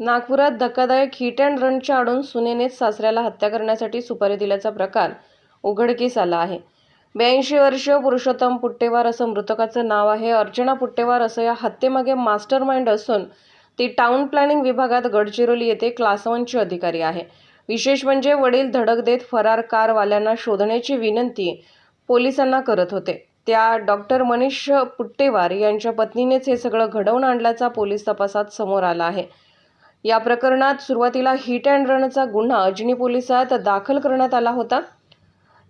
नागपुरात धक्कादायक hit and रनच्या आडून सुनेनेच सासऱ्याला हत्या करण्यासाठी सुपारी दिल्याचा प्रकार उघडकीस आला आहे. ब्याऐंशी वर्षीय पुरुषोत्तम पुट्टेवार असं मृतकाचं नाव आहे. अर्चना पुट्टेवार असं या हत्येमागे मास्टर माइंड असून ती टाउन प्लॅनिंग विभागात गडचिरोली येथे क्लास वनची अधिकारी आहे. विशेष म्हणजे वडील धडक देत फरार कारवाल्यांना शोधण्याची विनंती पोलिसांना करत होते. त्या डॉक्टर मनीष पुट्टेवार यांच्या पत्नीनेच हे सगळं घडवून आणल्याचा पोलीस तपासात समोर आला आहे. या प्रकरणात सुरुवातीला हिट अँड रनचा गुन्हा अजनी पोलिसात दाखल करण्यात आला होता.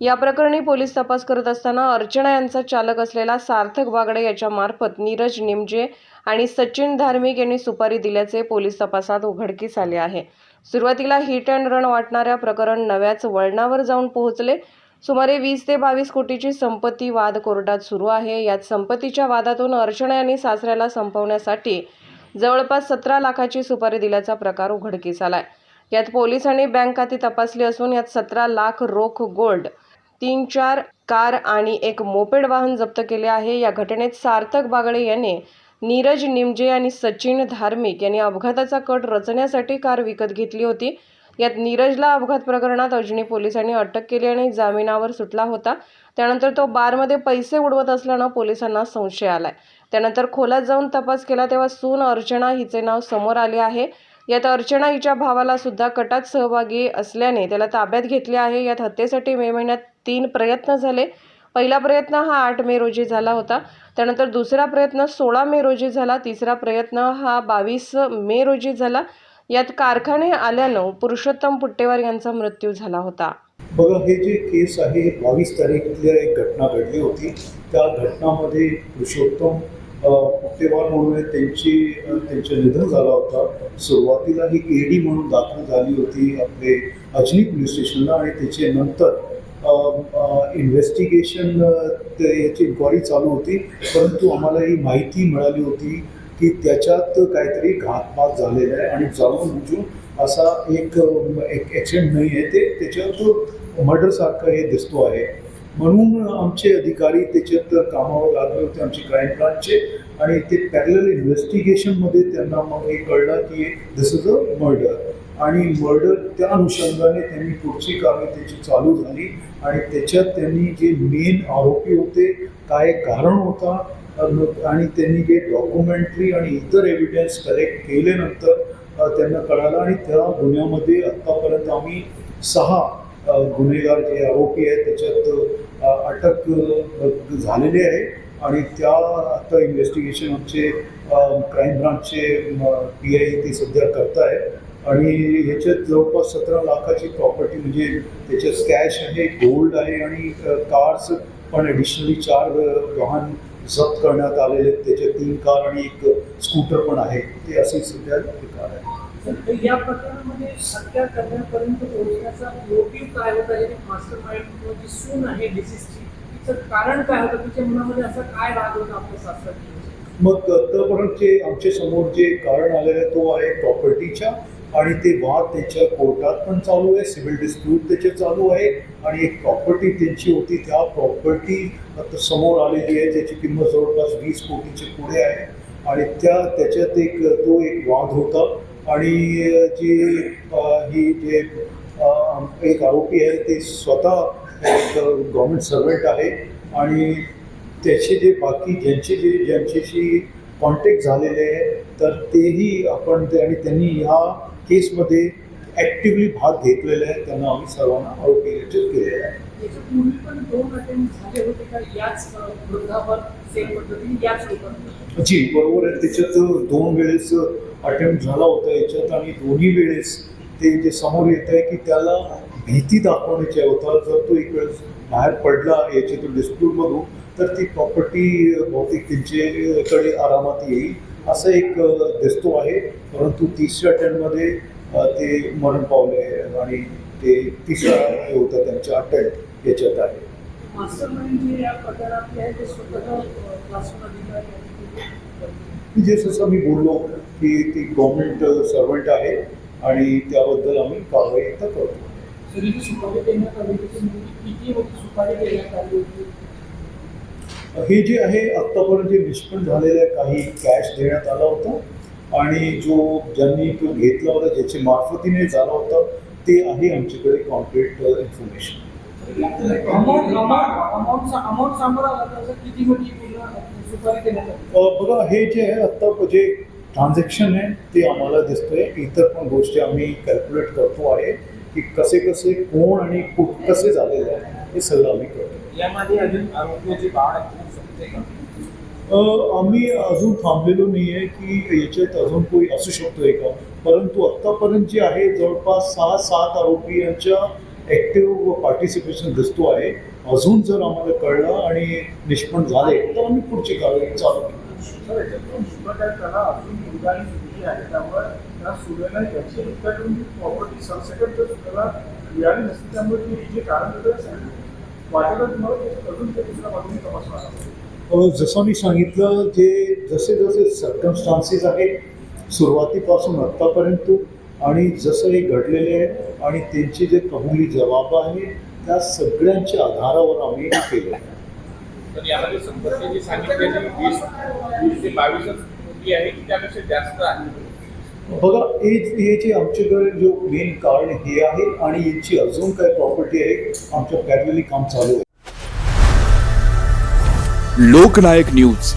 या प्रकरणी पोलीस तपास करत असताना अर्चना यांचा चालक असलेला सार्थक बागडे याच्या मार्फत नीरज निमजे आणि सचिन धार्मिक यांनी सुपारी दिल्याचे पोलीस तपासात उघडकीस आले आहे. सुरुवातीला हिट अँड रन वाटणाऱ्या प्रकरण नव्याच वळणावर जाऊन पोहोचले. सुमारे वीस ते बावीस कोटीची संपत्ती वाद कोर्टात सुरू आहे. यात संपत्तीच्या वादातून अर्चना यांनी सासऱ्याला संपवण्यासाठी जवळपास सतरा लाखाची सुपारी दिल्याचा प्रकार उघडकीस आलाय. यात पोलिसांनी बँक खाती तपासली असून यात सतरा लाख रोख गोल्ड तीन चार कार आणि एक मोपेड वाहन जप्त केले आहे. या घटनेत सार्थक बागळे यांनी नीरज निमजे आणि सचिन धार्मिक यांनी अपघाताचा कट रचण्यासाठी कार विकत घेतली होती. यात नीरजला अपघात प्रकरणात अजनी पोलिसांनी अटक केली आणि जामिनावर सुटला होता. त्यानंतर तो बारमध्ये पैसे उडवत असल्यानं पोलिसांना संशय आलाय. त्यानंतर खोलात जाऊन तपास केला तेव्हा सून अर्चना हिचे नाव समोर आले आहे. यात अर्चना हिच्या भावाला सुद्धा कटात सहभागी असल्याने त्याला ताब्यात घेतले आहे. यात हत्येसाठी मे महिन्यात तीन प्रयत्न झाले. पहिला प्रयत्न हा आठ मे रोजी झाला होता. त्यानंतर दुसरा प्रयत्न सोळा मे रोजी झाला. तिसरा प्रयत्न हा बावीस मे रोजी झाला. यात कारखाने आल्यानं पुरुषोत्तम पुट्टेवार यांचा मृत्यू झाला होता. बघा हे जे केस आहे बावीस तारीखला एक घटना घडली होती. त्या घटनामध्ये पुरुषोत्तम पुट्टेवार म्हणून त्यांची त्यांचं निधन झाला होता. सुरुवातीला ही डी म्हणून दाखल झाली होती आपले अजनी पोलीस स्टेशनला आणि त्याचे नंतर इन्व्हेस्टिगेशन याची इन्क्वायरी चालू होती. परंतु आम्हाला ही माहिती मिळाली होती. की त्याच्यात काहीतरी घातपात झालेला आहे आणि जाणून बुजून असा एक एक ॲक्सिडेंट नाही आहे. ते त्याच्यात मर्डरसारखं हे दिसतो आहे. म्हणून आमचे अधिकारी त्याच्यात कामावर लागले होते आमचे क्राईम ब्रांचचे आणि ते पॅरल इन्व्हेस्टिगेशनमध्ये त्यांना मग हे कळलं की दिस इज अ मर्डर आणि मर्डर त्या अनुषंगाने त्यांनी पुढची कामे त्याची चालू झाली. आणि त्याच्यात त्यांनी जे मेन आरोपी होते काय कारण होता आणि त्यांनी जे डॉक्युमेंटरी आणि इतर एव्हिडन्स कलेक्ट केल्यानंतर त्यांना कळालं आणि त्या गुन्ह्यामध्ये आत्तापर्यंत आम्ही सहा गुन्हेगार जे आरोपी आहेत त्याच्यात अटक झालेली आहे आणि त्या आता इन्व्हेस्टिगेशन आमचे क्राईम ब्रांचचे पी आय ते सध्या करताय. आणि ह्याच्यात जवळपास सतरा लाखाची प्रॉपर्टी म्हणजे त्याच्यात कॅश आहे गोल्ड आहे आणि कार्स पण ॲडिशनली चार वाहन जप्त करण्यात आलेले त्याच्यात तीन कार आणि एक स्कूटर पण आहे ते असे सध्या कार आहे या प्रकरणामध्ये हत्या करण्यापर्यंत पोहोचण्याचा मोटिव्ह काय होता? मास्टर माइंड किंवा जी सून आहे डिसीजची तिचं कारण काय होतं? तिच्या मनामध्ये असं काय राग होता आपल्या सासऱ्याची मग आतापर्यंत जे आमच्यासमोर जे कारण आलेलं आहे तो आहे प्रॉपर्टीच्या आणि ते वाद त्याच्या कोर्टात पण चालू आहे सिव्हिल डिस्प्यूट त्याचे चालू आहे आणि एक प्रॉपर्टी त्यांची होती त्या प्रॉपर्टी आता समोर आलेली आहे त्याची किंमत जवळपास वीस कोटीची पुढे आहे. आणि त्या त्याच्यात एक तो एक वाद होता. आणि जे ही जे एक आरोपी आहे ते स्वतः एक गव्हर्मेंट सर्वंट आहे. आणि त्याचे जे बाकी ज्यांचे जे ज्यांच्याशी कॉन्टॅक्ट झालेले आहे तर तेही आपण ते आणि त्यांनी ह्या केसमध्ये ॲक्टिव्हली भाग घेतलेला आहे. त्यांना आम्ही सर्वांना आरोपी रचित केलेला आहे. जी बरोबर आहे. त्याच्यात दोन वेळेस अटेम्प्ट झाला होता. याच्यात आणि दोन्ही वेळेस ते जे समोर येत आहे की त्याला भीती दाखवण्याची होता जर तो एक वेळेस बाहेर पडला याच्यातून डिस्प्यूटमधून तर ती प्रॉपर्टी बहुतेक त्यांच्याकडे आरामात येईल. असं एक दिसतो आहे. परंतु तिसऱ्या अटेम्प्टमध्ये अ, ते मरण पावले आणि ते तिसरा हे होता त्यांच्या अटेम्प्ट याच्यात आहे. मास्टर माइंड जे या प्रकारातले आहे ते स्वतः क्लासरूम अधिकारी आहेत. जे जसं मी बोललो की ती गव्हर्नमेंट सर्वंट आहे आणि त्याबद्दल आम्ही कारवाई आता करतो. हे जे आहे आत्तापर्यंत जे निष्पन्न झालेलं आहे काही कॅश देण्यात आला होता आणि जो ज्यांनी तो घेतला होता ज्याच्या मार्फतीने झाला होता ते आहे आमच्याकडे कॉन्क्रीट इन्फॉर्मेशन आली अ, बघा हे जे आहे आत्ता जे ट्रान्झॅक्शन आहे ते आम्हाला दिसतंय. इतर पण गोष्टी आम्ही कॅल्क्युलेट करतो आहे की कसे कसे कोण आणि कुठ कसे झालेले आहे हे सगळं आम्ही करतो. यामध्ये अजून आरोग्याची वाढ होऊ शकते का? आम्ही अजून थांबलेलो नाही आहे की याच्यात अजून कोणी असू शकतोय का? परंतु आत्तापर्यंत जे आहे जवळपास सहा सात आरोपी यांच्या ॲक्टिव्ह पार्टिसिपेशन दिसतो आहे. अजून जर आम्हाला कळलं आणि निष्पन्न झाले तर आम्ही पुढची कारवाई चालू त्यामुळे अ, जसं मी सांगितलं जे जसे जसे सर्कमस्टान्सेस आहेत सुरुवातीपासून आत्तापर्यंत आणि जसं हे घडलेले आहे आणि त्यांचे जे कबुली जबाब आहे त्या सगळ्यांच्या आधारावर आम्ही हे केलं. आहे तर यामध्ये संपत्ती जी सांगितलेली वीस वीस ते बावीसच आहे की त्यापेक्षा जास्त आहे? बघा हे हे जे आमच्याकडे जो मेन कारण हे आहे आणि याची अजून काय प्रॉपर्टी आहे. आमच्या पॅरलली काम चालू आहे. लोकनायक न्यूज.